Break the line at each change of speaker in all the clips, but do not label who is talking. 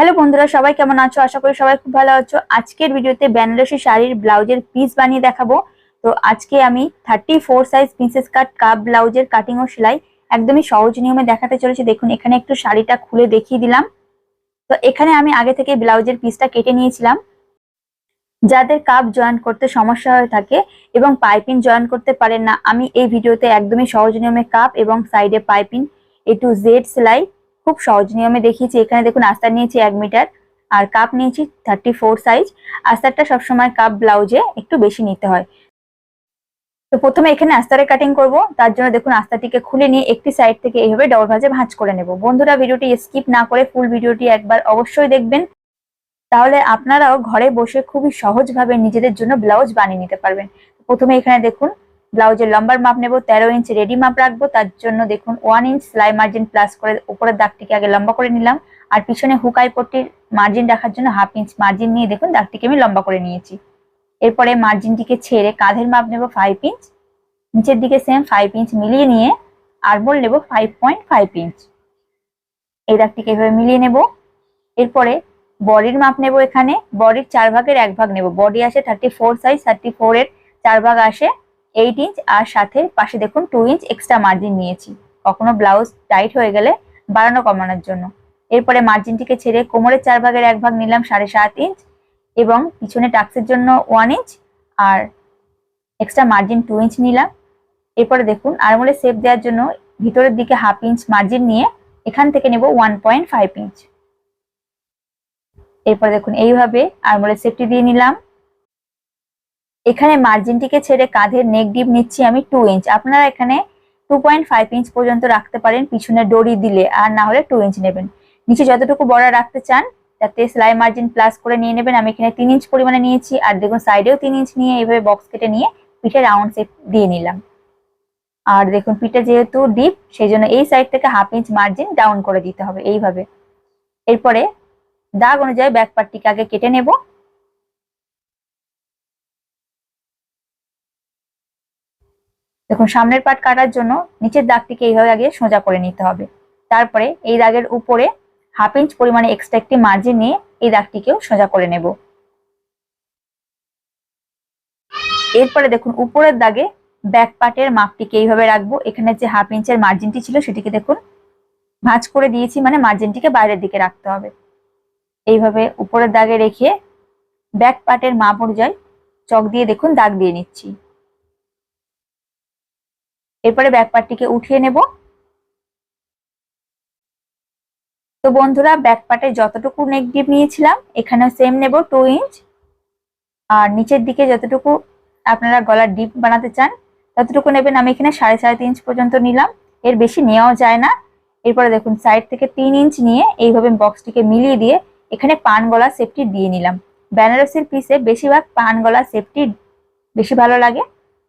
Hello বন্ধুরা, সবাই কেমন আছো? আশা করি সবাই খুব ভালো আছো। আজকের ভিডিওতে বেনারসি শাড়ির ব্লাউজের পিস বানিয়ে দেখাবো। তো আজকে আমি thirty four size princess cut cup ব্লাউজের কাটিং ও সেলাই একদমই সহজ নিয়মে দেখাতে চলেছি। দেখুন, এখানে একটু শাড়িটা খুলে দেখিয়ে দিলাম। তো এখানে আমি আগে থেকে ব্লাউজের পিসটা কেটে নিয়েছিলাম। যাদের কাপ জয়েন করতে সমস্যা হয়ে থাকে এবং পাইপিং জয়েন করতে পারেন না, আমি এই ভিডিওতে একদমই সহজ নিয়মে কাপ এবং সাইডে পাইপিং এ টু জেড সেলাই খুব সহজ নিয়মে দেখিয়েছি। এখানে দেখুন আস্তার নিয়েছি এক মিটার আর কাপ নিয়েছি থার্টি ফোর সাইজ আস্তারটা সবসময় কাপ ব্লাউজে একটু বেশি নিতে হয়। তো প্রথমে এখানে আস্তারে কাটিং করব। তার জন্য দেখুন আস্তাটিকে খুলে নিয়ে একটি সাইড থেকে এইভাবে ডবল ভাজে ভাঁজ করে নেব। বন্ধুরা, ভিডিওটি স্কিপ না করে ফুল ভিডিওটি একবার অবশ্যই দেখবেন। তাহলে আপনারাও ঘরে বসে খুবই সহজভাবে নিজেদের জন্য ব্লাউজ বানিয়ে নিতে পারবেন। প্রথমে এখানে দেখুন ব্লাউজের লম্বার মাপ নেব, তেরো ইঞ্চ রেডি মাপ রাখব, তার জন্য দেখুন ওয়ান ইঞ্চ সেলাই মার্জিন প্লাস করে উপরের দাগটিকে আগে লম্বা করে নিলাম। আর পিছনে হুকাই পট্টির মার্জিন রাখার জন্য হাফ ইঞ্চ মার্জিন নিয়ে দেখুন, দাগটিকে আমি লম্বা করে নিয়েছি। এরপরে মার্জিনটিকে ছেড়ে কাঁধের মাপ নেব ফাইভ ইঞ্চ নিচের দিকে সেম ফাইভ ইঞ্চ মিলিয়ে নিয়ে আরবল নেব ফাইভ পয়েন্ট ফাইভ ইঞ্চ এই দাগটিকে এভাবে মিলিয়ে নেব। এরপরে বডির মাপ নেব এখানে, বডির চার ভাগের এক ভাগ নেব। বডি আসে thirty four size thirty four এর চার ভাগ আসে এইট ইঞ্চ আর সাথে পাশে দেখুন টু ইঞ্চ এক্সট্রা মার্জিন নিয়েছি। কখনো ব্লাউজ টাইট হয়ে গেলে বাড়ানো কমানোর জন্য। এরপরে মার্জিনটিকে ছেড়ে কোমরের চার ভাগের এক ভাগ নিলাম সাড়ে সাত ইঞ্চ এবং পিছনে টাক্সের জন্য ওয়ান ইঞ্চ আর এক্সট্রা মার্জিন টু ইঞ্চ নিলাম। এরপরে দেখুন আরমোলে সেপ দেওয়ার জন্য ভিতরের দিকে হাফ ইঞ্চ মার্জিন নিয়ে এখান থেকে নেব ওয়ান পয়েন্ট ফাইভ ইঞ্চ এরপরে দেখুন এইভাবে আরমোলে সেপটি দিয়ে নিলাম। এখানে মার্জিনটিকে ছেড়ে কাঁধের নেক ডিপ নিচ্ছি আমি টু ইঞ্চ আপনারা এখানে টু পয়েন্ট ফাইভ ইঞ্চ পর্যন্ত রাখতে পারেন, পিছনে ডরি দিলে, আর না হলে টু ইঞ্চ নেবেন। নিচে যতটুকু বড় রাখতে চান যাতে সেলাই মার্জিন প্লাস করে নিয়ে নেবেন। আমি এখানে তিন ইঞ্চ পরিমাণে নিয়েছি, আর দেখুন সাইডেও তিন ইঞ্চ নিয়ে এইভাবে বক্স কেটে নিয়ে পিঠে রাউন্ড শেপ দিয়ে নিলাম। আর দেখুন পিঠে যেহেতু ডিপ সেই জন্য এই সাইড থেকে হাফ ইঞ্চ মার্জিন ডাউন করে দিতে হবে এইভাবে। এরপরে দাগ অনুযায়ী ব্যাক পার্টটিকে আগে কেটে নেব। দেখুন, সামনের পাট কাটার জন্য নিচের দাগটিকে এইভাবে আগে সোজা করে নিতে হবে। তারপরে এই দাগের উপরে হাফ ইঞ্চ পরিমাণে এক্সট্রা একটি মার্জিন নিয়ে এই দাগটিকেও সোজা করে নেব। এরপরে দেখুন, উপরের দাগে ব্যাক পার্টের মাপটিকে এইভাবে রাখব। এখানে যে হাফ ইঞ্চের মার্জিনটি ছিল সেটিকে দেখুন, ভাঁজ করে দিয়েছি মানে মার্জিনটিকে বাইরের দিকে রাখতে হবে। এইভাবে উপরের দাগে রেখে ব্যাক পার্টের মাপ অনুযায়ী চক দিয়ে দেখুন, দাগ দিয়ে নিচ্ছি। এরপরে ব্যাক পার্টটিকে উঠিয়ে নেব। তো বন্ধুরা ব্যাক পার্টে যতটুকু নেক ডিপ নিয়েছিলাম, এখানেও সেম নেব টু ইঞ্চ আর নিচের দিকে যতটুকু আপনারা গলার ডিপ বানাতে চান, ততটুকু নেবেন আমি এখানে সাড়ে সাড়ে তিন ইঞ্চ পর্যন্ত নিলাম। এর বেশি নেওয়াও যায় না। এরপরে দেখুন সাইড থেকে তিন ইঞ্চ নিয়ে এইভাবে বক্সটিকে মিলিয়ে দিয়ে এখানে পান গলা সেফটি দিয়ে নিলাম। বেনারসির পিসে বেশিরভাগ পান গলা সেফটি বেশি ভালো লাগে।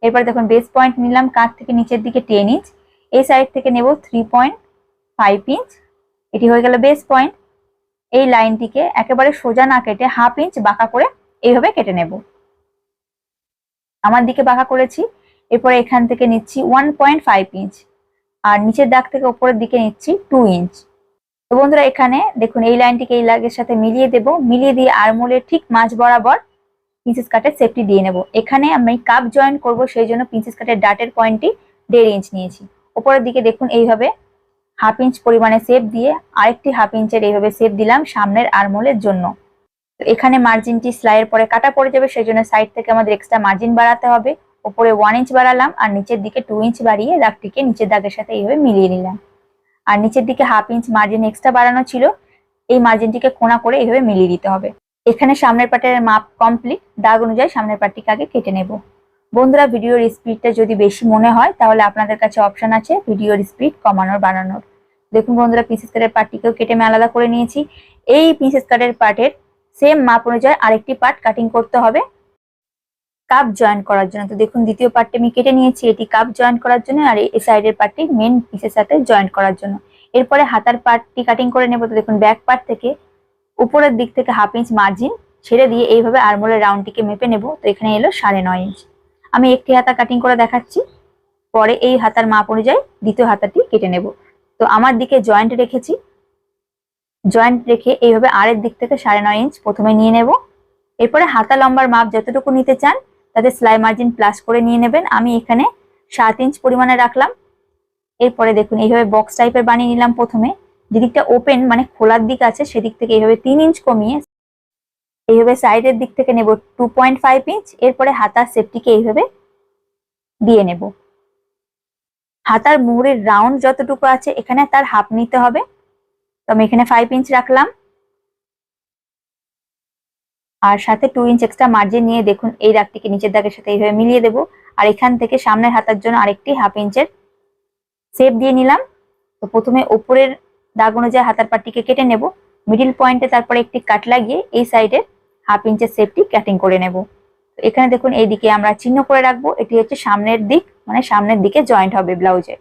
এরপর দেখুন বেস পয়েন্ট নিলাম কাঁধ থেকে নিচের দিকে টেন ইঞ্চ এই সাইড থেকে নেব থ্রি পয়েন্ট ফাইভ ইঞ্চ এটি হয়ে গেল বেস পয়েন্ট এই লাইনটিকে একেবারে সোজা না কেটে হাফ ইঞ্চ বাঁকা করে এইভাবে কেটে নেব। আমার দিকে বাঁকা করেছি, এরপরে এখান থেকে নিচ্ছি ওয়ান পয়েন্ট ফাইভ ইঞ্চ আর নিচের দাগ থেকে উপরের দিকে নিচ্ছি টু ইঞ্চ তো বন্ধুরা, এখানে দেখুন এই লাইনটিকে এই লাগের সাথে মিলিয়ে দেব। মিলিয়ে দিয়ে আরমোলের ঠিক মাঝ বরাবর প্রিন্সেস কাটের সেফটি দিয়ে নেব। এখানে আমি কাপ জয়েন করব, সেই জন্য প্রিন্সেস কাটের ডাটের পয়েন্টটি দেড় ইঞ্চ নিয়েছি। উপরের দিকে দেখুন, এইভাবে হাফ ইঞ্চ পরিমাণে সেপ দিয়ে আরেকটি হাফ ইঞ্চের এইভাবে সেপ দিলাম সামনের আরমোলের জন্য। এখানে মার্জিনটি সেলাইয়ের পরে কাটা পড়ে যাবে, সেই জন্য সাইড থেকে আমাদের এক্সট্রা মার্জিন বাড়াতে হবে। ওপরে ওয়ান ইঞ্চ বাড়ালাম আর নিচের দিকে টু ইঞ্চ বাড়িয়ে দাগটিকে নিচের দাগের সাথে এইভাবে মিলিয়ে নিলাম। আর নিচের দিকে হাফ ইঞ্চ মার্জিন এক্সট্রা বাড়ানো ছিল, এই মার্জিনটিকে কোনা করে এইভাবে মিলিয়ে দিতে হবে। এখানে সামনের পাটের মাপ কমপ্লিট দাগ অনুযায়ী সামনের পাটটিকে আগে কেটে নেব। বন্ধুরা ভিডিওর স্পিডটা যদি বেশি মনে হয়, তাহলে আপনাদের কাছে অপশন আছে ভিডিওর স্পিড কমানোর, বাড়ানোর। দেখুন বন্ধুরা পিসেস কাটের পার্টটিকেও কেটে আমি আলাদা করে নিয়েছি। এই পিসেস কাটের পার্টের সেম মাপ অনুযায়ী আরেকটি পার্ট কাটিং করতে হবে কাপ জয়েন করার জন্য। তো দেখুন, দ্বিতীয় পার্টটি আমি কেটে নিয়েছি, এটি কাপ জয়েন করার জন্য আর এই সাইডের পার্টটি মেন পিসের সাথে জয়েন করার জন্য। এরপরে হাতার পার্টটি কাটিং করে নেব। তো দেখুন ব্যাক পার্ট থেকে উপরের দিক থেকে হাফ ইঞ্চ মার্জিন ছেড়ে দিয়ে এইভাবে আরমোলের রাউন্ডটিকে মেপে নেব। তো এখানে এলো সাড়ে নয় ইঞ্চ আমি একটি হাতা কাটিং করে দেখাচ্ছি। পরে এই হাতার মাপ অনুযায়ী দ্বিতীয় হাতাটি কেটে নেব। তো আমার দিকে জয়েন্ট রেখেছি। জয়েন্ট রেখে এইভাবে আরের দিক থেকে সাড়ে নয় ইঞ্চ প্রথমে নিয়ে নেব। এরপরে হাতা লম্বার মাপ যতটুকু নিতে চান, তাতে সেলাই মার্জিন প্লাস করে নিয়ে নেবেন। আমি এখানে সাত ইঞ্চ পরিমাণে রাখলাম। এরপরে দেখুন, এইভাবে বক্স টাইপের বানিয়ে নিলাম প্রথমে। যেদিকটা ওপেন মানে খোলার দিক আছে, সেদিক থেকে এইভাবে তিন ইঞ্চ কমিয়ে এইভাবে সাইডের দিক থেকে নেব টু পয়েন্ট ফাইভ ইঞ্চ এরপরে হাতার সেপটিকে এইভাবে দিয়ে নেব। হাতার মুহুরের রাউন্ড যতটুকু আছে, এখানে তার হাফ নিতে হবে। তো আমি এখানে ফাইভ ইঞ্চ রাখলাম। আর সাথে টু ইঞ্চ এক্সট্রা মার্জিন নিয়ে দেখুন, এই দাগটিকে নিচের দাগের সাথে এইভাবে মিলিয়ে দেবো। আর এখান থেকে সামনের হাতার জন্য আরেকটি হাফ ইঞ্চের শেপ দিয়ে নিলাম। তো প্রথমে ওপরের দাগ অনুযায়ী হাতার পাটটিকে কেটে নেব। মিডিল পয়েন্টে তারপরে একটি কাট লাগিয়ে এই সাইডে হাফ ইঞ্চের শেপটি কাটিং করে নেব। এখানে দেখুন এই দিকে আমরা চিহ্ন করে রাখব। এটি হচ্ছে সামনের দিক মানে সামনের দিকে জয়েন্ট হবে ব্লাউজে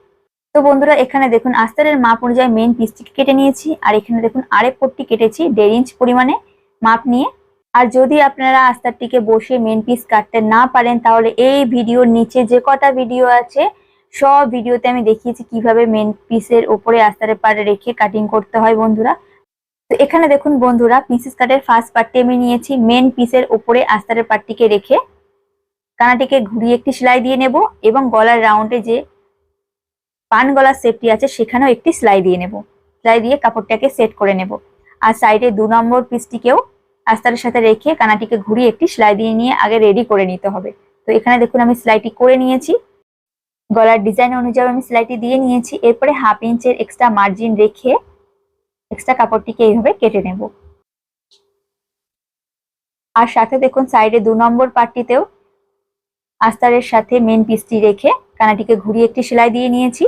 তো বন্ধুরা, এখানে দেখুন আস্তারের মাপ অনুযায়ী মেন পিসটিকে কেটে নিয়েছি। আর এখানে দেখুন আরেক পট্টি কেটেছি দেড় ইঞ্চ পরিমাণে মাপ নিয়ে। আর যদি আপনারা আস্তারটিকে বসে মেন পিস কাটতে না পারেন, তাহলে এই ভিডিওর নিচে যে কটা ভিডিও আছে সব ভিডিওতে আমি দেখিয়েছি কীভাবে মেন পিসের ওপরে আস্তারের পাড়ে রেখে কাটিং করতে হয় বন্ধুরা। তো এখানে দেখুন বন্ধুরা পিসেস কাটের ফার্স্ট পার্টটি আমি নিয়েছি। মেন পিসের ওপরে আস্তারের পার্টটিকে রেখে কানাটিকে ঘুরিয়ে একটি সেলাই দিয়ে নেব এবং গলার রাউন্ডে যে পান গলার সেপটি আছে, সেখানেও একটি সেলাই দিয়ে নেব। সেলাই দিয়ে কাপড়টাকে সেট করে নেব। আর সাইডে দু নম্বর পিসটিকেও আস্তারের সাথে রেখে কানাটিকে ঘুরিয়ে একটি সেলাই দিয়ে নিয়ে আগে রেডি করে নিতে হবে। তো এখানে দেখুন আমি সেলাইটি করে নিয়েছি। গলার ডিজাইন অনুযায়ী আমি সেলাইটি দিয়ে নিয়েছি। এরপরে হাফ ইঞ্চের এক্সট্রা মার্জিন রেখে এক্সট্রা কাপড়টিকে এইভাবে কেটে নেব। আর সাথে দেখুন সাইডে দু নম্বর পার্টটিতেও আস্তারের সাথে মেন পিসটি রেখে কানাটিকে ঘুরিয়ে একটি সেলাই দিয়ে নিয়েছি।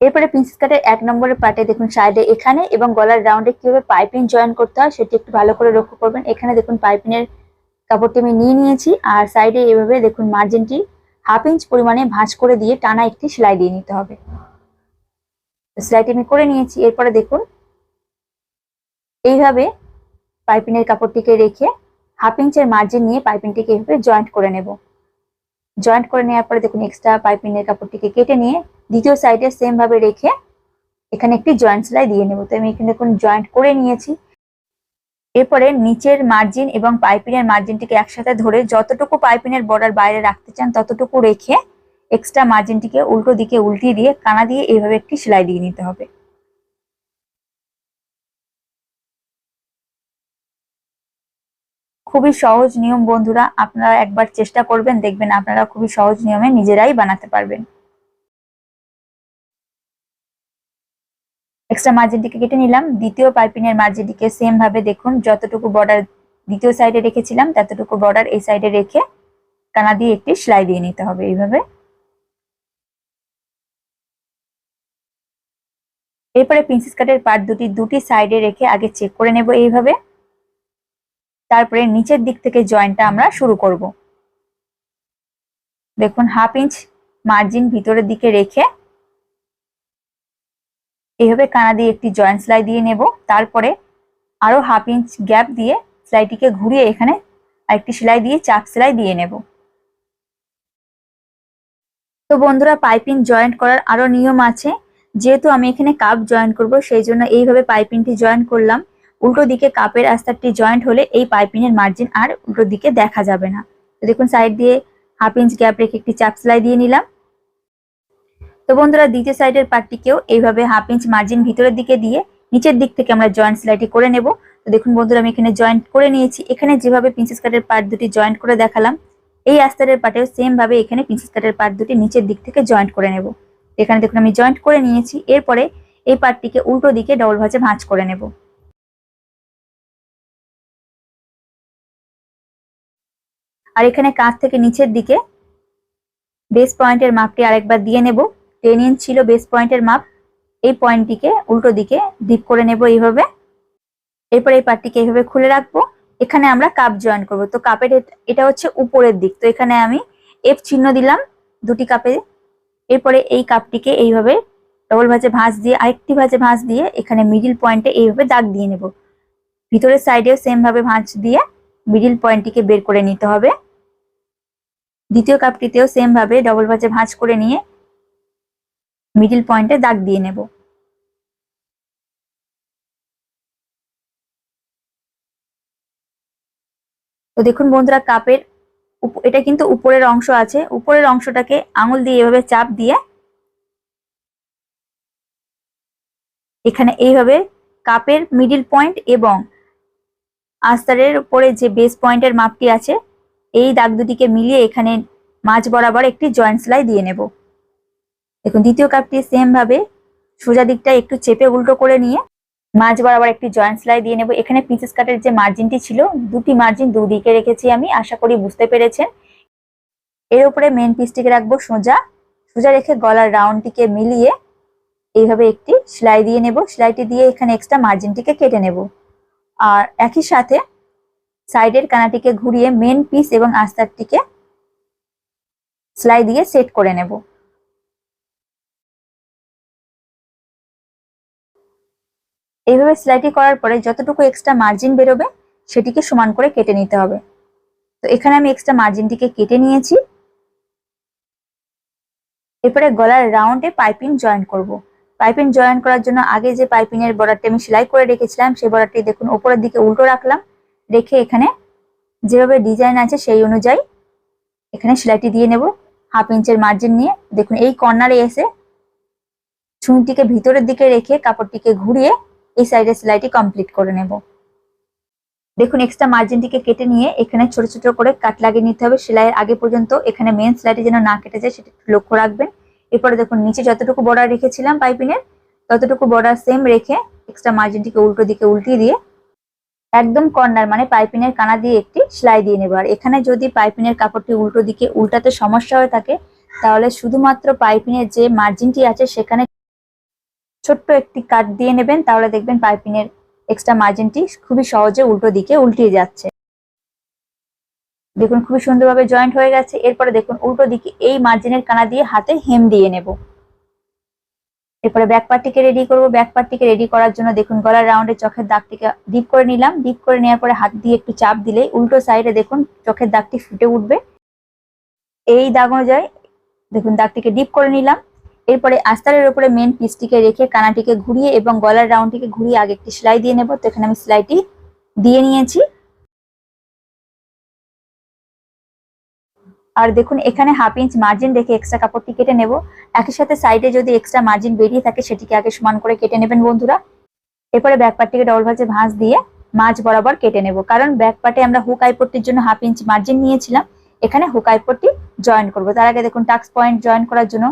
এরপরে প্রিন্সেস কাটের এক নম্বরের পার্টে দেখুন সাইডে এখানে এবং গলার রাউন্ডে কীভাবে পাইপিং জয়েন করতে হয় সেটি একটু ভালো করে লক্ষ্য করবেন। এখানে দেখুন পাইপিংয়ের কাপড়টি আমি নিয়ে নিয়েছি। আর সাইডে এভাবে দেখুন মার্জিনটি হাফ ইঞ্চ পরিমাণে ভাঁজ করে দিয়ে টানা একটি সেলাই দিয়ে নিতে হবে। সেলাইটি আমি করে নিয়েছি। এরপরে দেখুন, এইভাবে পাইপিংয়ের কাপড়টিকে রেখে হাফ ইঞ্চের মার্জিন নিয়ে পাইপিংটিকে এইভাবে জয়েন্ট করে নেব। জয়েন্ট করে নেওয়ার পরে দেখুন, এক্সট্রা পাইপিংয়ের কাপড়টিকে কেটে নিয়ে দ্বিতীয় সাইডে সেম ভাবে রেখে এখানে একটি জয়েন্ট সেলাই দিয়ে নেব। তো আমি এখানে দেখুন, জয়েন্ট করে নিয়েছি। এরপরে নিচের মার্জিন এবং পাইপিনের মার্জিনটিকে একসাথে ধরে যতটুকু পাইপিনের বর্ডার বাইরে রাখতে চান ততটুকু রেখে এক্সট্রা মার্জিনটিকে উল্টো দিকে উল্টিয়ে দিয়ে কানা দিয়ে এইভাবে একটি সেলাই দিয়ে নিতে হবে। খুবই সহজ নিয়ম বন্ধুরা, আপনারা একবার চেষ্টা করবেন, দেখবেন আপনারা খুবই সহজ নিয়মে নিজেরাই বানাতে পারবেন। এক্সট্রা মার্জিনটিকে কেটে নিলাম। দ্বিতীয় পাইপিনের মার্জিনটিকে সেম ভাবে দেখুন, যতটুকু বর্ডার দ্বিতীয় সাইডে রেখেছিলাম, ততটুকু বর্ডার এই সাইডে রেখে কানা দিয়ে একটি সেলাই দিয়ে নিতে হবে এইভাবে। এরপরে প্রিন্সেস কাটের পার্ট দুটি দুটি সাইডে রেখে আগে চেক করে নেব এইভাবে। তারপরে নিচের দিক থেকে জয়েন্টটা আমরা শুরু করব। দেখুন হাফ ইঞ্চ মার্জিন ভিতরের দিকে রেখে এইভাবে কানা দিয়ে একটি জয়েন্ট সেলাই দিয়ে নেব। তারপরে আরও হাফ ইঞ্চ গ্যাপ দিয়ে সেলাইটিকে ঘুরিয়ে এখানে আরেকটি সেলাই দিয়ে চাপ সেলাই দিয়ে নেব। তো বন্ধুরা পাইপিং জয়েন্ট করার আরও নিয়ম আছে। যেহেতু আমি এখানে কাপ জয়েন্ট করব, সেই জন্য এইভাবে পাইপিংটি জয়েন্ট করলাম। উল্টো দিকে কাপের আস্তারটি জয়েন্ট হলে এই পাইপিং এর মার্জিন আর উল্টো দিকে দেখা যাবে না। তো দেখুন সাইড দিয়ে হাফ ইঞ্চ গ্যাপ রেখে একটি চাপ সেলাই দিয়ে নিলাম। তো বন্ধুরা, দ্বিতীয় সাইডের পার্টটিকেও এইভাবে হাফ ইঞ্চ মার্জিন ভিতরের দিকে দিয়ে নিচের দিক থেকে আমরা জয়েন্ট সেলাইটি করে নেব। তো দেখুন বন্ধুরা, আমি এখানে জয়েন্ট করে নিয়েছি। এখানে যেভাবে প্রিন্সেস কাটের পার্ট দুটি জয়েন্ট করে দেখালাম, এই আস্তারের পার্টেও সেম ভাবে এখানে প্রিন্সেস কাটের পার্ট দুটি নিচের দিক থেকে জয়েন্ট করে নেব। এখানে দেখুন, আমি জয়েন্ট করে নিয়েছি। এরপরে এই পার্টটিকে উল্টো দিকে ডবল ভাঁজে ভাঁজ করে নেব। আর এখানে কাঁধ থেকে নিচের দিকে বেস পয়েন্টের মাপটি আরেকবার দিয়ে নেব। টেন ইঞ্চ ছিল বেস পয়েন্টের মাপ, এই পয়েন্টটিকে উল্টো দিকে ডিপ করে নেব এইভাবে। এরপর এই পার্টটিকে এইভাবে খুলে রাখব। এখানে আমরা কাপ জয়েন করব। তো কাপের এটা হচ্ছে উপরের দিক। তো এখানে আমি এফ চিহ্ন দিলাম দুটি কাপে এরপরে এই কাপটিকে এইভাবে ডবল ভাজে ভাঁজ দিয়ে, আরেকটি ভাজে ভাঁজ দিয়ে এখানে মিডিল পয়েন্টে এইভাবে দাগ দিয়ে নেব। ভিতরের সাইডেও সেম ভাবে ভাঁজ দিয়ে মিডিল পয়েন্টটিকে বের করে নিতে হবে। দ্বিতীয় কাপটিতেও সেম ভাবে ডবল ভাজে ভাঁজ করে নিয়ে মিডিল পয়েন্টে দাগ দিয়ে নেব। তো দেখুন বন্ধুরা, কাপের এটা কিন্তু উপরের অংশ আছে। উপরের অংশটাকে আঙুল দিয়ে এভাবে চাপ দিয়ে এখানে এইভাবে কাপের মিডিল পয়েন্ট এবং আস্তারের উপরে যে বেস পয়েন্টের মাপটি আছে, এই দাগ দুটিকে মিলিয়ে এখানে মাছ বরাবর একটি জয়েন্ট সেলাই দিয়ে নেব। দেখুন, দ্বিতীয় কাপটি সেম ভাবে সোজা দিকটা একটু চেপে উল্টো করে নিয়ে মাঝ বরাবর একটি জয়েন্ট সেলাই দিয়ে নেব। এখানে পিসেস কাটের যে মার্জিনটি ছিল, দুটি মার্জিন দুদিকে রেখেছি আমি, আশা করি বুঝতে পেরেছেন। এর উপরে মেন পিসটিকে রাখব সোজা। সোজা রেখে গলার রাউন্ডটিকে মিলিয়ে এইভাবে একটি সেলাই দিয়ে নেব। সেলাইটি দিয়ে এখানে এক্সট্রা মার্জিনটিকে কেটে নেব। আর একই সাথে সাইডের কানাটিকে ঘুরিয়ে মেন পিস এবং আস্তারটিকে সেলাই দিয়ে সেট করে নেব। এইভাবে সেলাইটি করার পরে যতটুকু এক্সট্রা মার্জিন বেরোবে, সেটিকে সমান করে কেটে নিতে হবে। তো এখানে আমি এক্সট্রা মার্জিনটিকে কেটে নিয়েছি। এরপরে গলার রাউন্ডে পাইপিং জয়েন করব। পাইপিং জয়েন করার জন্য আগে যে পাইপিং এর বর্ডারটি আমি সেলাই করে রেখেছিলাম, সেই বর্ডারটি দেখুন উপরের দিকে উল্টো রাখলাম। রেখে এখানে যেভাবে ডিজাইন আছে সেই অনুযায়ী এখানে সেলাইটি দিয়ে নেব হাফ ইঞ্চের মার্জিন নিয়ে। দেখুন এই কর্নারে এসে ছুঁটিকে ভিতরের দিকে রেখে কাপড়টিকে ঘুরিয়ে এই সাইডে সেলাইটি কমপ্লিট করে নেব। দেখুন এক্সট্রা মার্জিনটিকে কেটে নিয়ে এখানে ছোট ছোট করে কাট লাগিয়ে নিতে হবে। সেলাইয়ের আগে পর্যন্ত এখানে মেন সেলাইটি যেন না কেটে যায়, সেটা লক্ষ্য রাখবেন। এরপরে দেখুন, নিচে যতটুকু বর্ডার রেখেছিলাম পাইপিনের ততটুকু বর্ডার সেম রেখে এক্সট্রা মার্জিনটিকে উল্টো দিকে উল্টিয়ে দিয়ে একদম কর্নার মানে পাইপিনের কানা দিয়ে একটি সেলাই দিয়ে নেব। আর এখানে যদি পাইপিনের কাপড়টি উল্টো দিকে উল্টাতে সমস্যা হয়ে থাকে, তাহলে শুধুমাত্র পাইপিনের যে মার্জিনটি আছে, সেখানে ছোট্ট একটি কাট দিয়ে নেবেন, তাহলে দেখবেন পাইপিনের এক্সট্রা মার্জিনটি খুবই সহজে উল্টো দিকে উল্টিয়ে যাচ্ছে। দেখুন, খুবই সুন্দরভাবে জয়েন্ট হয়ে গেছে। এরপরে দেখুন, উল্টো দিকে এই মার্জিনের কানা দিয়ে হাতে হেম দিয়ে নেব। এরপরে ব্যাক পার্টটিকে রেডি করব। ব্যাক পার্টটিকে রেডি করার জন্য দেখুন, গলার রাউন্ডে চোখের দাগটিকে ডিপ করে নিলাম। ডিপ করে নেওয়ার পরে হাত দিয়ে একটু চাপ দিলেই উল্টো সাইডে দেখুন, চোখের দাগটি ফুটে উঠবে। এই দাগ অনুযায়ী দেখুন, দাগটিকে ডিপ করে নিলাম। এরপরে আস্তারের উপরে মেন পিসটিকে রেখে কানাটিকে ঘুরিয়ে এবং গলার রাউন্ডটিকে ঘুরিয়ে আগে একটি সেলাই দিয়ে নেব। তো এখানে আমি সেলাইটি দিয়ে নিয়েছি। আর দেখুন, এখানে হাফ ইঞ্চ মার্জিন রেখে এক্সট্রা কাপড়টি কেটে নেব। একই সাথে সাইডে যদি এক্সট্রা মার্জিন বেরিয়ে থাকে, সেটিকে আগে সমান করে কেটে নেবেন বন্ধুরা। এরপরে ব্যাক পার্টটিকে ডবল ভাঁজে ভাঁজ দিয়ে মাঝ বরাবর কেটে নেব। কারণ ব্যাক পার্টে আমরা হুক আইপট্টির জন্য হাফ ইঞ্চ মার্জিন নিয়েছিলাম। এখানে হুক আইপট্টি জয়েন করব। তার আগে দেখুন টাক্স পয়েন্ট জয়েন করার জন্য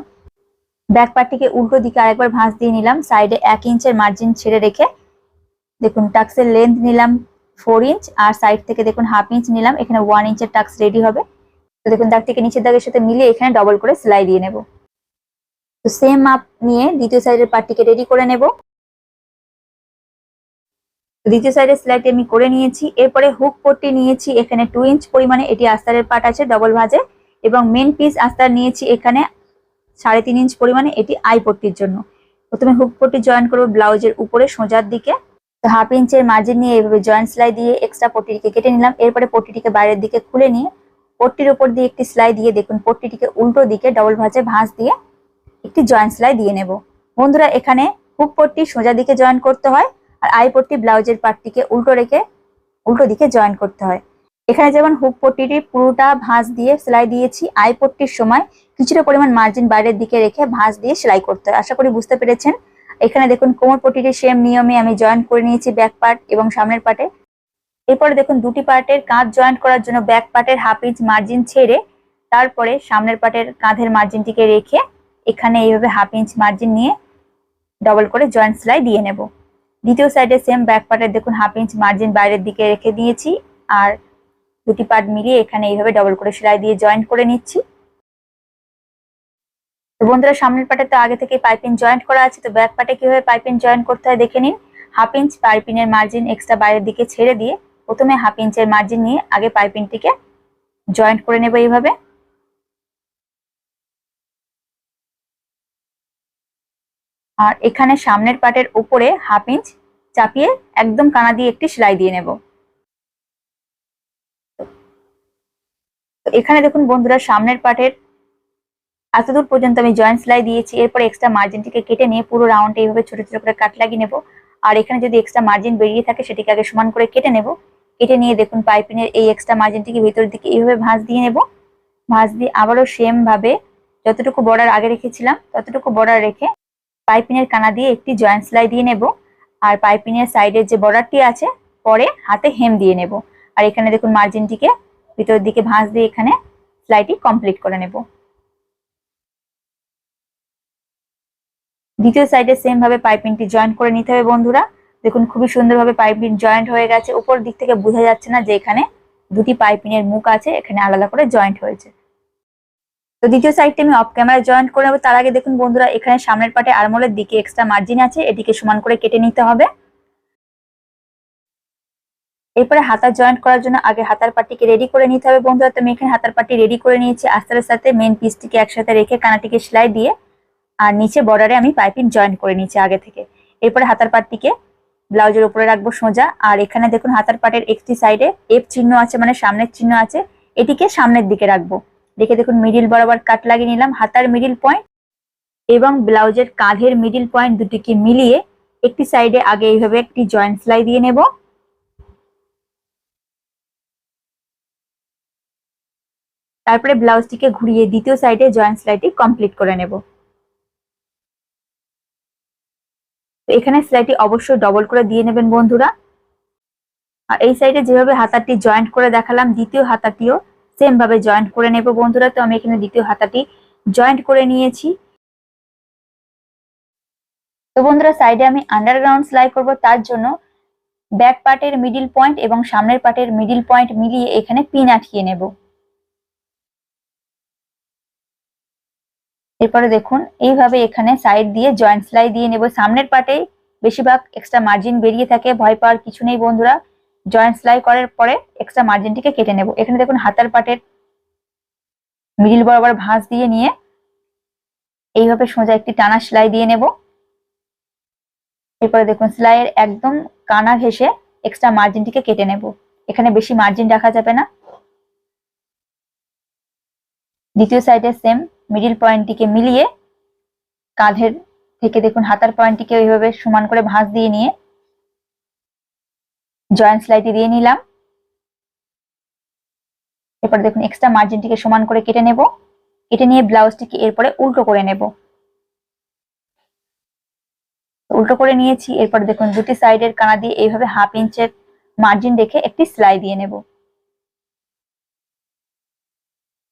ব্যাক পার্টটিকে উল্টো দিকে আরেকবার ভাঁজ দিয়ে নিলাম। সাইডে এক ইঞ্চের মার্জিন ছেড়ে রেখে দেখুন টাক্সের লেন্থ নিলাম ফোর ইঞ্চ আর সাইড থেকে দেখুন হাফ ইঞ্চ নিলাম। এখানে ওয়ান ইঞ্চের টাক্স রেডি হবে। তো দেখুন দাগটিকে নিচের দাগের সাথে মিলিয়ে এখানে ডবল করে সেলাই দিয়ে নেব। তো সেম মাপ নিয়ে দ্বিতীয় সাইডের পার্টটিকে রেডি করে নেব। দ্বিতীয় সাইডের সেলাইটি আমি করে নিয়েছি। এরপরে হুক পট্টি নিয়েছি এখানে টু ইঞ্চ পরিমাণে। এটি আস্তারের পার্ট আছে ডবল ভাজে। এবং মেন পিস আস্তার নিয়েছি এখানে সাড়ে তিন ইঞ্চ পরিমাণে এটি আই পট্টির জন্য। প্রথমে হুক পট্টি জয়েন করব ব্লাউজের উপরে সোজার দিকে। হাফ ইঞ্চের মার্জিন নিয়ে এইভাবে জয়েন্ট সেলাই দিয়ে এক্সট্রা পট্টিটিকে কেটে নিলাম। এরপরে পট্টিটিকে বাইরের দিকে খুলে নিয়ে পট্টির উপর দিয়ে একটি সেলাই দিয়ে দেখুন, পট্টিটিকে উল্টো দিকে ডবল ভাঁজে ভাঁজ দিয়ে একটি জয়েন্ট সেলাই দিয়ে নেব। বন্ধুরা, এখানে হুক পট্টি সোজা দিকে জয়েন করতে হয় আর আই পট্টি ব্লাউজের পার্টটিকে উল্টো রেখে উল্টো দিকে জয়েন করতে হয়। এখানে যেমন হুক পট্টিটি পুরোটা ভাঁজ দিয়ে সেলাই দিয়েছি। আই পট্টির সময় কিছুটা পরিমাণ মার্জিন বাইরের দিকে রেখে ভাঁজ দিয়ে সেলাই করতে হয়। আশা করি বুঝতে পেরেছেন। এখানে দেখুন কোমর পট্টিটি সেম নিয়মে আমি জয়েন করে নিয়েছি ব্যাক পার্ট এবং সামনের পার্টে এরপরে দেখুন দুটি পার্টের কাঁধ জয়েন্ট করার জন্য ব্যাক পার্টের হাফ ইঞ্চ মার্জিন ছেড়ে তারপরে সামনের পার্টের কাঁধের মার্জিনটিকে রেখে এখানে এইভাবে হাফ ইঞ্চ মার্জিন নিয়ে ডবল করে জয়েন্ট সেলাই দিয়ে নেব। দ্বিতীয় সাইডে সেম ব্যাক পার্টের দেখুন হাফ ইঞ্চ মার্জিন বাইরের দিকে রেখে দিয়েছি। আর দুটি পার্ট মিলিয়ে এখানে এইভাবে ডবল করে সেলাই দিয়ে জয়েন্ট করে নিচ্ছি। তো বন্ধুরা, সামনের পার্টে তো আগে থেকে পাইপিং জয়েন্ট করা আছে, তো ব্যাক পার্টে কীভাবে পাইপিং জয়েন্ট করতে হয় দেখে নিন। হাফ ইঞ্চ পাইপিনের মার্জিন এক্সট্রা বাইরের দিকে ছেড়ে দিয়ে প্রথমে হাফ ইঞ্চের মার্জিন নিয়ে আগে পাইপিংটিকে জয়েন্ট করে নেব এইভাবে। আর এখানে সামনের পার্টের উপরে হাফ ইঞ্চ চাপিয়ে একদম কানা দিয়ে একটি সেলাই দিয়ে নেব। তো এখানে দেখুন বন্ধুরা, সামনের পার্টের এতদূর পর্যন্ত আমি জয়েন্ট সেলাই দিয়েছি। এরপর এক্সট্রা মার্জিনটিকে কেটে নিয়ে পুরো রাউন্ড এইভাবে ছোট ছোট করে কাট লাগিয়ে নেব। আর এখানে যদি এক্সট্রা মার্জিন বেরিয়ে থাকে, সেটিকে আগে সমান করে কেটে নেব। কেটে নিয়ে দেখুন পাইপিনের এই এক্সট্রা মার্জিনটিকে ভিতরের দিকে এইভাবে ভাঁজ দিয়ে নেব। ভাঁজ দিয়ে আবারও সেম ভাবে যতটুকু বর্ডার আগে রেখেছিলাম, ততটুকু বর্ডার রেখে পাইপিনের কানা দিয়ে একটি জয়েন্ট সেলাই দিয়ে নেব। আর পাইপিনের সাইডের যে বর্ডারটি আছে, পরে হাতে হেম দিয়ে নেব। আর এখানে দেখুন মার্জিনটিকে ভিতরের দিকে ভাঁজ দিয়ে এখানে সেলাইটি কমপ্লিট করে নেব। দ্বিতীয় সাইডে সেম ভাবে পাইপিংটি জয়েন্ট করে নিতে হবে বন্ধুরা। দেখুন খুবই সুন্দরভাবে পাইপিং জয়েন্ট হয়ে গেছে। উপর দিক থেকে বোঝা যাচ্ছে না যে এখানে দুটি পাইপিংয়ের মুখ আছে, এখানে আলাদা করে জয়েন্ট হয়েছে। তো দ্বিতীয় সাইডটি আমি অফ ক্যামেরা জয়েন্ট করে নেব। তার আগে দেখুন বন্ধুরা, এখানে সামনের পাটে আরমোলের দিকে এক্সট্রা মার্জিন আছে। এটিকে সমান করে কেটে নিতে হবে। এরপরে হাতার জয়েন্ট করার জন্য আগে হাতার পাটিকে রেডি করে নিতে হবে। বন্ধুরা তো আমি এখানে হাতার পাটি রেডি করে নিয়েছি। আস্তে সাথে মেন পিসটিকে একসাথে রেখে কানাটিকে সেলাই দিয়ে আর নিচে বর্ডারে আমি পাইপিং জয়েন্ট করে নিয়েছি আগে থেকে। এরপরে হাতার পাটটিকে ব্লাউজের উপরে রাখব সোজা। আর এখানে দেখুন হাতার পাটের একটি সাইডে এফ চিহ্ন আছে মানে সামনের চিহ্ন আছে। এটিকে সামনের দিকে রাখব। দেখে দেখুন মিডিল বরাবর কাট লাগিয়ে নিলাম। হাতার মিডিল পয়েন্ট এবং ব্লাউজের কাঁধের মিডিল পয়েন্ট দুটিকে মিলিয়ে একটি সাইডে আগে এইভাবে একটি জয়েন্ট সেলাই দিয়ে নেব। তারপরে ব্লাউজটিকে ঘুরিয়ে দ্বিতীয় সাইডে জয়েন্ট সেলাইটি কমপ্লিট করে নেব। এখানে সেলাইটি অবশ্যই ডবল করে দিয়ে নেবেন বন্ধুরা। আর এই সাইডে যেভাবে হাতাটি জয়েন্ট করে দেখালাম, দ্বিতীয় হাতাটিও সেম ভাবে জয়েন্ট করে নেব বন্ধুরা। তো আমি এখানে দ্বিতীয় হাতাটি জয়েন্ট করে নিয়েছি। তো বন্ধুরা সাইডে আমি আন্ডারগ্রাউন্ড সেলাই করব, তার জন্য ব্যাক পার্টের মিডিল পয়েন্ট এবং সামনের পার্টের মিডিল পয়েন্ট মিলিয়ে এখানে পিন আটকিয়ে নেব। এরপরে দেখুন, এইভাবে এখানে সাইড দিয়ে জয়েন্ট সেলাই দিয়ে নেব। সামনের পার্টে বেশিরভাগ এক্সট্রা মার্জিন বেরিয়ে থাকে, ভয় পাওয়ার কিছু নেই বন্ধুরা। জয়েন্ট সেলাই করার পরে এক্সট্রা মার্জিনটিকে কেটে নেব। এখানে দেখুন, হাতার পাটের মিডিল বরাবর ভাঁজ দিয়ে নিয়ে এইভাবে সোজা একটি টানা সেলাই দিয়ে নেব। এরপরে দেখুন সেলাইয়ের একদম কানা ঘেসে এক্সট্রা মার্জিনটিকে কেটে নেব। এখানে বেশি মার্জিন রাখা যাবে না। দ্বিতীয় সাইডে সেম মিডিল পয়েন্টটিকে মিলিয়ে কাঁধের থেকে দেখুন হাতার পয়েন্টটিকে ওইভাবে সমান করে ভাঁজ দিয়ে নিয়ে জয়েন্ট সেলাইটি দিয়ে নিলাম। এরপর দেখুন এক্সট্রা মার্জিনটিকে সমান করে কেটে নেব। কেটে নিয়ে ব্লাউজটিকে এরপরে উল্টো করে নেব। উল্টো করে নিয়েছি, এরপর দেখুন দুটি সাইডের কানা দিয়ে এইভাবে হাফ ইঞ্চের মার্জিন রেখে একটি সেলাই দিয়ে নেব।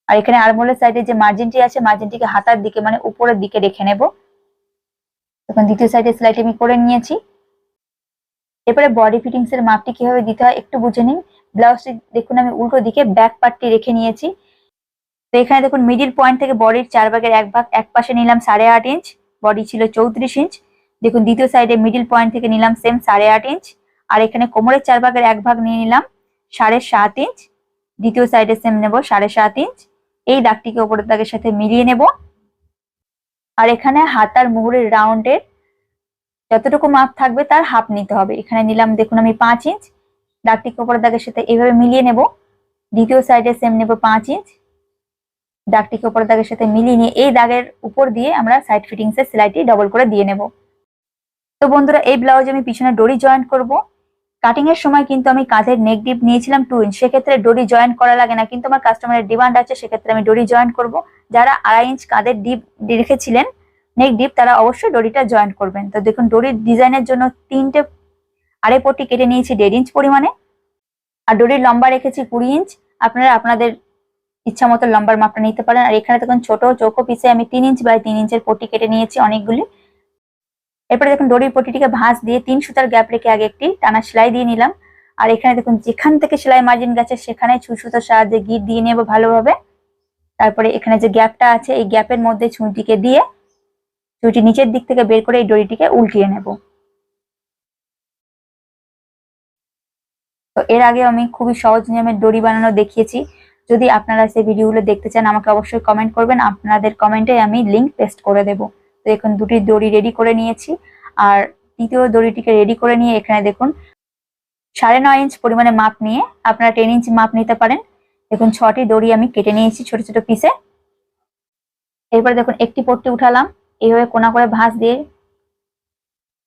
আর এখানে আরমোলের সাইডে যে মার্জিনটি আছে মার্জিনটিকে হাতার দিকে মানে উপরের দিকে রেখে নেব। তখন দ্বিতীয় সাইডে সেলাইটি আমি করে নিয়েছি। এরপরে বডি ফিটিংস এর মাপটি কীভাবে দিতে হয় একটু বুঝে নিন। ব্লাউজটি দেখুন, আমি উল্টো দিকে ব্যাক পার্টটি রেখে নিয়েছি। তো এখানে দেখুন মিডিল পয়েন্ট থেকে বডির চার ভাগের এক ভাগ, এক পাশে নিলাম সাড়ে আট ইঞ্চ বডি ছিল চৌত্রিশ ইঞ্চ দেখুন, দ্বিতীয় সাইডে মিডিল পয়েন্ট থেকে নিলাম সেম সাড়ে আট ইঞ্চ আর এখানে কোমরের চার ভাগের এক ভাগ নিয়ে নিলাম সাড়ে সাত ইঞ্চ দ্বিতীয় সাইডে সেম নেব সাড়ে সাত ইঞ্চ এই দাগটিকে ওপরের দাগের সাথে মিলিয়ে নেব। আর এখানে হাতার মুহুরের রাউন্ডের যতটুকু মাপ থাকবে তার হাফ নিতে হবে। এখানে নিলাম, দেখুন আমি পাঁচ ইঞ্চ দাগটিকে ওপরের দাগের সাথে এইভাবে মিলিয়ে নেব। দ্বিতীয় সাইডে সেম নেব পাঁচ ইঞ্চ দাগটিকে ওপরের দাগের সাথে মিলিয়ে নিয়ে এই দাগের উপর দিয়ে আমরা সাইড ফিটিংস এর সেলাইটি ডবল করে দিয়ে নেব। তো বন্ধুরা, এই ব্লাউজ আমি পিছনে ডরি জয়েন্ট করব। কাটিং এর সময় কিন্তু আমি কাঁধের নেক ডিপ নিয়েছিলাম টু ইঞ্চ। সেক্ষেত্রে ডরি জয়েন করা লাগে না, কিন্তু আমার কাস্টমারের ডিমান্ড আছে, সেক্ষেত্রে আমি ডরি জয়েন করব। যারা আড়াই ইঞ্চ কাঁধের ডিপ রেখেছিলেন, নেক ডিপ, তারা অবশ্যই ডরিটা জয়েন করবেন। তো দেখুন, ডরির ডিজাইনের জন্য তিনটে আড়াই পট্টি কেটে নিয়েছি দেড় ইঞ্চ পরিমাণে। আর ডরির লম্বা রেখেছি কুড়ি ইঞ্চ। আপনারা আপনাদের ইচ্ছা মতো লম্বার মাপটা নিতে পারেন। আর এখানে দেখুন, ছোট চৌকো পিসে আমি তিন ইঞ্চ বাই তিন ইঞ্চের পট্টি কেটে নিয়েছি অনেকগুলি। এরপরে দেখুন দড়ির পটিটিকে ভাঁজ দিয়ে তিন সুতার গ্যাপ রেখে আগে একটি টানা সেলাই দিয়ে নিলাম। আর এখানে দেখুন যেখান থেকে সেলাই মার্জিন গেছে সেখানে সুতোর সাহায্যে গিট দিয়ে নেব ভালোভাবে। তারপরে এখানে যে গ্যাপটা আছে, এই গ্যাপের মধ্যে ছুঁটিকে দিয়ে ছুটি নিচের দিক থেকে বের করে এই দড়িটিকে উল্টিয়ে নেব। তো এর আগে আমি খুবই সহজ নিয়মের দড়ি বানানো দেখিয়েছি। যদি আপনারা সেই ভিডিওগুলো দেখতে চান, আমাকে অবশ্যই কমেন্ট করবেন। আপনাদের কমেন্টে আমি লিংক পেস্ট করে দেব। তো দেখুন দুটি দড়ি রেডি করে নিয়েছি। আর তৃতীয় দড়িটিকে রেডি করে নিয়ে এখানে দেখুন, সাড়ে নয় ইঞ্চ পরিমাণে মাপ নিয়ে আপনারা টেন ইঞ্চ মাপ নিতে পারেন। দেখুন, ছটি দড়ি আমি কেটে নিয়েছি ছোট ছোট পিসে এরপরে দেখুন, একটি পট্টি উঠালাম। এইভাবে কোনা করে ভাঁজ দিয়ে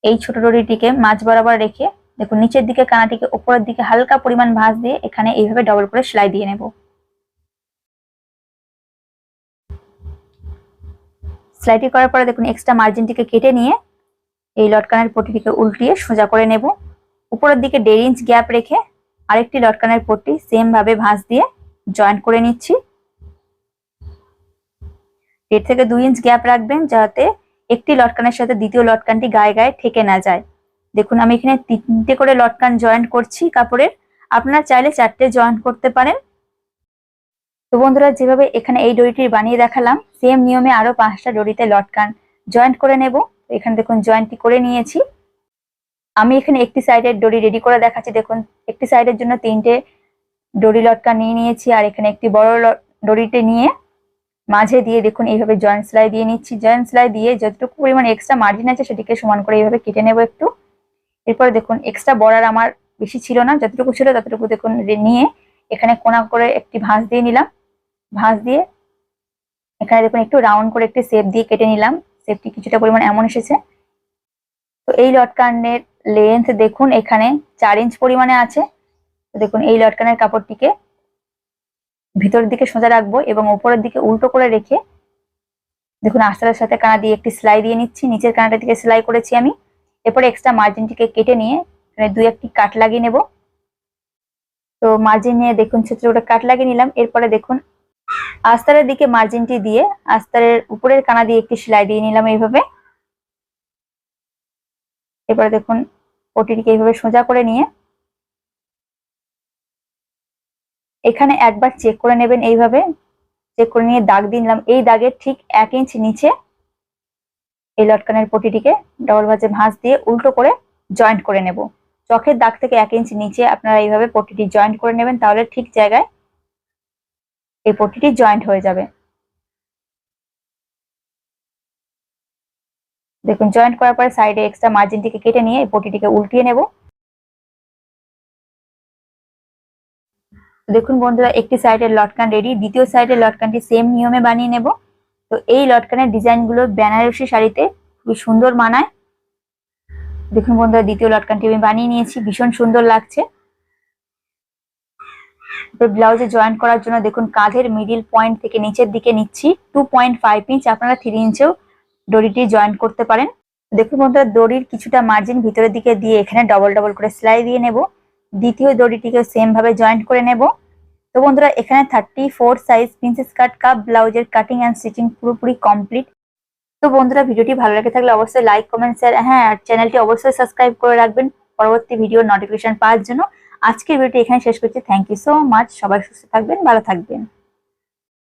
এই ছোট দড়িটিকে মাছ বরাবর রেখে, দেখুন, নিচের দিকে কানাটিকে উপরের দিকে হালকা পরিমাণ ভাঁজ দিয়ে এখানে এইভাবে ডবল করে সেলাই দিয়ে নেব। সেলাইটি করার পরে দেখুন এক্সট্রা মার্জিনটিকে কেটে নিয়ে এই লটকানের পট্টিটিকে উল্টিয়ে সোজা করে নেব। উপরের দিকে দেড় ইঞ্চ গ্যাপ রেখে আরেকটি লটকানের পট্টি সেম ভাবে ভাঁজ দিয়ে জয়েন্ট করে নিচ্ছি। দেড় থেকে দুই ইঞ্চ গ্যাপ রাখবেন যাতে একটি লটকানের সাথে দ্বিতীয় লটকানটি গায়ে গায়ে ঠেকে না যায়। দেখুন, আমি এখানে তিনটে করে লটকান জয়েন্ট করছি কাপড়ের। আপনারা চাইলে চারটে জয়েন্ট করতে পারেন। তো বন্ধুরা, যেভাবে এখানে এই দড়িটি বানিয়ে দেখালাম সেম নিয়মে আরও পাঁচটা দড়িতে লটকান। জয়েন্ট করে নেব। এখানে দেখুন জয়েন্টটি করে নিয়েছি। আমি এখানে একটি সাইডের দড়ি রেডি করে দেখাচ্ছি। দেখুন, একটি সাইডের জন্য তিনটে দড়ি লটকান নিয়ে নিয়েছি, আর এখানে একটি বড় দড়িতে নিয়ে মাঝে দিয়ে দেখুন, এইভাবে জয়েন্ট সেলাই দিয়ে নিচ্ছি। জয়েন্ট সেলাই দিয়ে যতটুকু পরিমাণ এক্সট্রা মার্জিন আছে, সেটিকে সমান করে এইভাবে কেটে নেব একটু। এরপরে দেখুন এক্সট্রা বর্ডার আমার বেশি ছিল না, যতটুকু ছিল ততটুকু দেখুন নিয়ে এখানে কোনা করে একটি ভাঁজ দিয়ে নিলাম। ভাঁজ দিয়ে এখানে দেখুন একটু রাউন্ড করে একটি সেপ দিয়ে কেটে নিলাম। শেপটি কিছুটা পরিমাণ এমন এসেছে। তো এই লটকানের লেন্থ দেখুন, এখানে চার ইঞ্চ পরিমাণে আছে। তো দেখুন, এই লটকানের কাপড়টিকে ভিতরের দিকে সোজা রাখব এবং উপরের দিকে উল্টো করে রেখে দেখুন আস্তারের সাথে কানা দিয়ে একটি সেলাই দিয়ে নিচ্ছি। নিচের কানাটা দিকে সেলাই করেছি আমি। এরপরে এক্সট্রা মার্জিনটিকে কেটে নিয়ে এখানে দুই একটি কাট লাগিয়ে নেব। তো মার্জিন নিয়ে দেখুন, ছোট ছোট কাট লাগিয়ে নিলাম। এরপরে দেখুন আস্তারের দিকে মার্জিনটি দিয়ে আস্তারের উপরের কানা দিয়ে একটি সেলাই দিয়ে নিলাম এইভাবে। এরপরে দেখুন, পটিটিকে এইভাবে সোজা করে নিয়ে এখানে একবার চেক করে নেবেন এইভাবে। চেক করে নিয়ে দাগ দিয়ে নিলাম। এই দাগের ঠিক এক ইঞ্চ নিচে এই লটকানের পটিটিকে ডবল ভাজে ভাঁজ দিয়ে উল্টো করে জয়েন্ট করে নেব। চোখের দাগ থেকে এক ইঞ্চ নিচে আপনারা এইভাবে পটিটি জয়েন্ট করে নেবেন, তাহলে ঠিক জায়গায় এই পটিটি জয়েন্ট হয়ে যাবে। দেখুন, জয়েন্ট করার পরে সাইডে এক্সট্রা মার্জিনটিকে কেটে নিয়ে এই পটিটিকে উল্টিয়ে নেব। দেখুন বন্ধুরা, একটি সাইডের লটকান রেডি দ্বিতীয় সাইডের লটকানটি সেম নিয়মে বানিয়ে নেব। তো এই লটকানের ডিজাইনগুলো বেনারসি শাড়িতে খুবই সুন্দর মানায়। দেখুন বন্ধুরা, দ্বিতীয় লটকানটি আমি বানিয়ে নিয়েছি, ভীষণ সুন্দর লাগছে। ব্লাউজে জয়েন্ট করার জন্য দেখুন কাঁধের মিডিল পয়েন্ট থেকে নিচের দিকে নিচ্ছি টু পয়েন্ট ফাইভ ইঞ্চ আপনারা থ্রি ইঞ্চেও দড়িটি জয়েন্ট করতে পারেন। দেখুন বন্ধুরা, দড়ির কিছুটা মার্জিন ভিতরের দিকে দিয়ে এখানে ডবল ডবল করে সেলাই দিয়ে নেব। দ্বিতীয় দড়িটিকে সেম ভাবে জয়েন্ট করে নেব। তো বন্ধুরা, এখানে thirty four size princess cut cup ব্লাউজের কাটিং অ্যান্ড স্টিচিং পুরোপুরি কমপ্লিট তো বন্ধুরা, ভিডিওটি ভালো লেগে থাকলে অবশ্যই লাইক কমেন্ট শেয়ার হ্যাঁ আর চ্যানেলটি অবশ্যই সাবস্ক্রাইব করে রাখবেন। পরবর্তী ভিডিও নোটিফিকেশন পাওয়ার জন্য। আজকের ভিডিওটি এখানে শেষ করছি। থ্যাংক ইউ সো মাচ সবাই সুস্থ থাকবেন ভালো থাকবেন।